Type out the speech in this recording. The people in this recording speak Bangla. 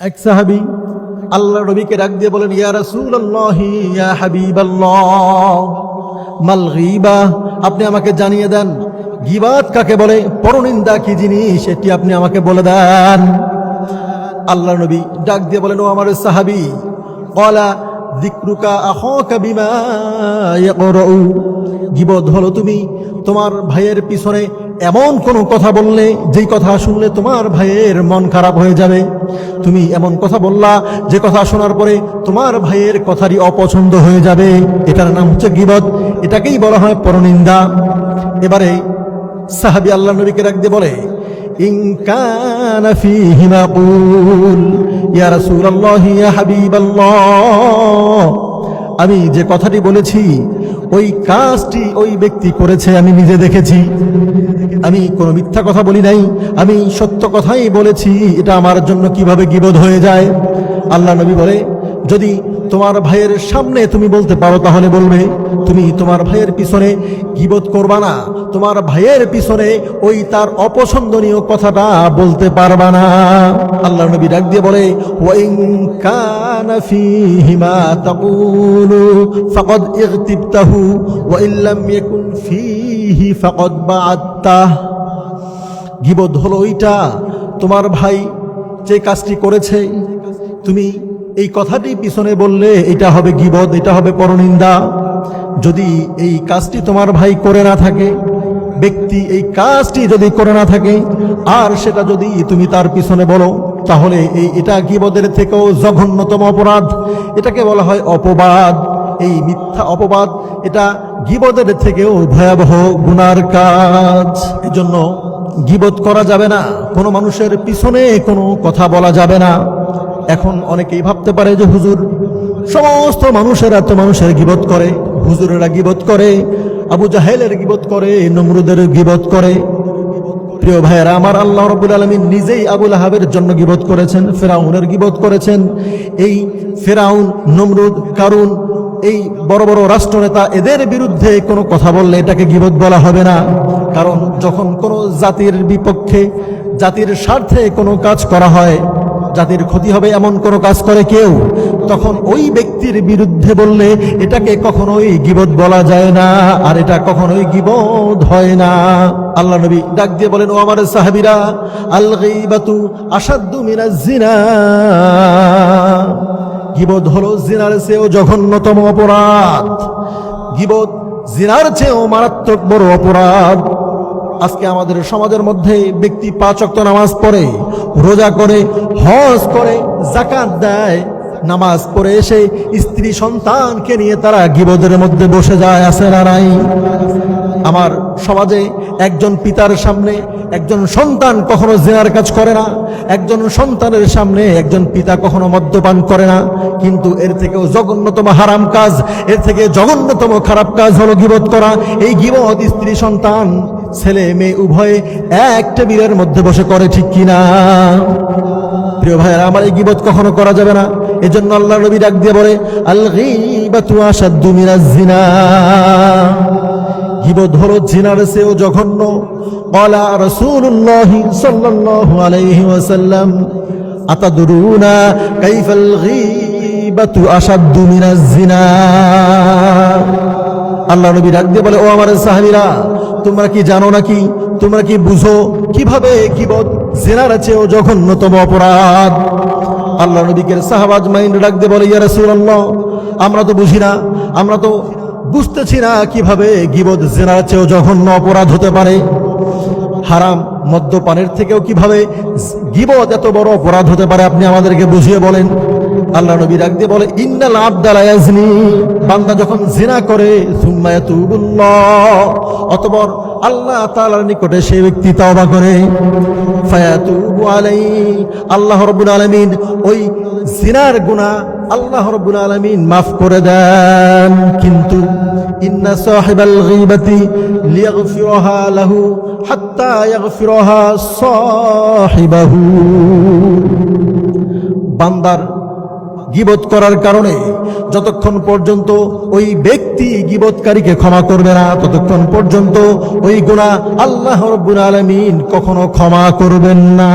এক সাহাবি আল্লাহ নবীকে ডাক দিয়ে বলেন, ইয়া রাসূলুল্লাহ, ইয়া হাবিবাল্লাহ, মাল গীবা, আপনি আমাকে জানিয়ে দেন, গিবাত কাকে বলে, পরনিন্দা কি জিনিস এটি আপনি আমাকে বলে দেন। আল্লাহ নবী ডাক দিয়ে বলেন, ও আমার সাহাবি কলা দিকরুকা বিমা ইয়াকরাউ, গিবত হলো তুমি তোমার ভাইয়ের পিছনে এমন কোনো কথা বললে, যেই কথা শুনলে তোমার ভাইয়ের মন খারাপ হয়ে যাবে। তুমি এমন কথা বললা, যে কথা শোনার পরে তোমার ভাইয়ের কথারই অপছন্দ হয়ে যাবে। এটার নাম হচ্ছে গিবত। এটাকেই বলা হয় পরনিন্দা। এবারে সাহাবি আল্লাহ নবীকে রাখতে বলে ইয়া রাসূলুল্লাহ, ইয়া হাবিবাল্লাহ। আমি যে কথাটি বলেছি, ওই কাজটি ওই ব্যক্তি করেছে, আমি নিজে দেখেছি। আমি কোনো মিথ্যা কথা বলি নাই, আমি সত্য কথাই বলেছি, এটা আমার জন্য কীভাবে গিবোধ হয়ে যায়? আল্লাহ নবী বলে যদি তোমার ভাইয়ের সামনে তুমি বলতে পারো, তাহলে বলবে, তুমি তোমার ভাইয়ের পিছনে গিবোধ করবা না, তোমার ভাইয়ের পিছনে ওই তার অপছন্দনীয় কথাটা বলতে পারবা না। আল্লাহ নবী ডাক দিয়ে বলে, ওয়াইন কানা ফীহি মা তাকুলু ফাকাদ ইগতিবতাহু, ওয়া ইল্লাম ইয়াকুন ফীহি ফাকাদ বাআত্তাহ গিবদ হলো ওইটা, তোমার ভাই যে কাজটি করেছে, তুমি এই কথাটি পিছনে বললে এটা হবে গিবদ, এটা হবে পরনিন্দা। যদি এই কাজটি তোমার ভাই করে না থাকে, ব্যক্তি এই কাজটি যদি করে না থাকে, আর সেটা যদি তুমি তার পিছনে বলো, তাহলে এই এটা গিবদের থেকেও জঘন্যতম অপরাধ। এটাকে বলা হয় অপবাদ। এই মিথ্যা অপবাদ, এটা গিবদের থেকেও ভয়াবহ গুনার কাজ। এজন্য গিবত করা যাবে না। কোনো মানুষের পিছনে কোনো কথা বলা যাবে না। এখন অনেকেই ভাবতে পারে যে হুজুর সমস্ত মানুষেরা তো মানুষের গিবত করে, হুজুরেরা গিবত করে, আবু জাহেলের গিবত করে, নমরুদের গিবত করে। প্রিয় ভাইয়েরা, আমার আল্লাহ রবুল আলমিন নিজেই আবুল আহাবের জন্য গিবত করেছেন, ফেরাউনের গিবত করেছেন। এই ফেরাউন, নমরুদ, কারুন, এই বড় বড় রাষ্ট্রনেতা, এদের বিরুদ্ধে কোনো কথা বললে এটাকে গিবত বলা হবে না। কারণ যখন কোনো জাতির বিপক্ষে, জাতির স্বার্থে কোনো কাজ করা হয় জাতির ক্ষতি হবে এমন কোনো কাজ করে কেউ। তখন ওই ব্যক্তির বিরুদ্ধে বললে, এটাকে কখনোই গিবত বলা যায় না, আর এটা কখনোই গিবত হয় না। আল্লাহ নবী ডাক দিয়ে বলেন, ও আমার সাহাবিরা আল গীবাতু আসাদ্দু জিনা। গিবত হলো জিনার চেয়েও জঘন্যতম অপরাধ। গিবত জিনার চেয়েও মারাত্মক বড় অপরাধ। আজকে আমাদের সমাজের মধ্যে ব্যক্তি পাঁচ নামাজ পড়ে, রোজা করে হজ করে জাকাত দেয়, নামাজ পড়ে এসে স্ত্রী সন্তানকে নিয়ে তারা গিবদের মধ্যে বসে যায় আসে নাই? আমার সমাজে একজন পিতার সামনে একজন সন্তান কখনো জেনার কাজ করে না, একজন সন্তানের সামনে একজন পিতা কখনো মদ্যপান করে না, কিন্তু এর থেকেও জঘন্যতম হারাম কাজ, এর থেকে জঘন্যতম খারাপ কাজ হলো গিবত করা। এই গিবত স্ত্রী সন্তান, ছেলে মেয়ে উভয়ে এক টেবিলের মধ্যে বসে করে, ঠিক কিনা? প্রিয় ভাইয়েরা, আমার এই গিবত কখনো করা যাবে না। এজন্য আল্লাহ নবী ডাক দিয়ে বলে আল জিনা। গিবত হলো জিনার চেয়েও জঘন্য। আল্লাহ নবী ডাক দিয়ে বলে, ও আমার সাহাবীরা, তোমরা কি জানো নাকি? তোমরা কি বুঝো? কীভাবে গিবত জেনার চেয়েও জঘন্যতম অপরাধ। আল্লাহ নবীকে সাহাবাজ মাইন্ড ডাক দিয়ে বলে, ইয়া রাসূলুল্লাহ, আমরা তো বুঝি না, আমরা তো বুঝতেছি না কীভাবে গিবত জেনার চেয়েও জঘন্য অপরাধ হতে পারে। হারাম মদ্যপানের থেকেও কীভাবে গিবত এত বড় অপরাধ হতে পারে আপনি আমাদেরকে বুঝিয়ে বলেন? আল্লাহ নবী ডাক দিয়ে বলে, ইন্নাল আবদালা ইয়াজনি বান্দা যখন জিনা করে, সুম্মা ইয়াতুবুল্লাহ অতঃপর আল্লাহ তাআলার নিকটে সেই ব্যক্তি তওবা করে। আল্লাহ রাব্বুল আলামিন ওই জিনার গুনাহ আল্লাহ রাব্বুল আলামিন মাফ করে দেন। কিন্তু ইন্না লাহু বান্দার গিবত করার কারণে যতক্ষণ পর্যন্ত ওই ব্যক্তি গিবতকারীকে ক্ষমা করবে না, ততক্ষণ পর্যন্ত ওই গুণা আল্লাহ রব্বুল আলমিন কখনো ক্ষমা করবেন না।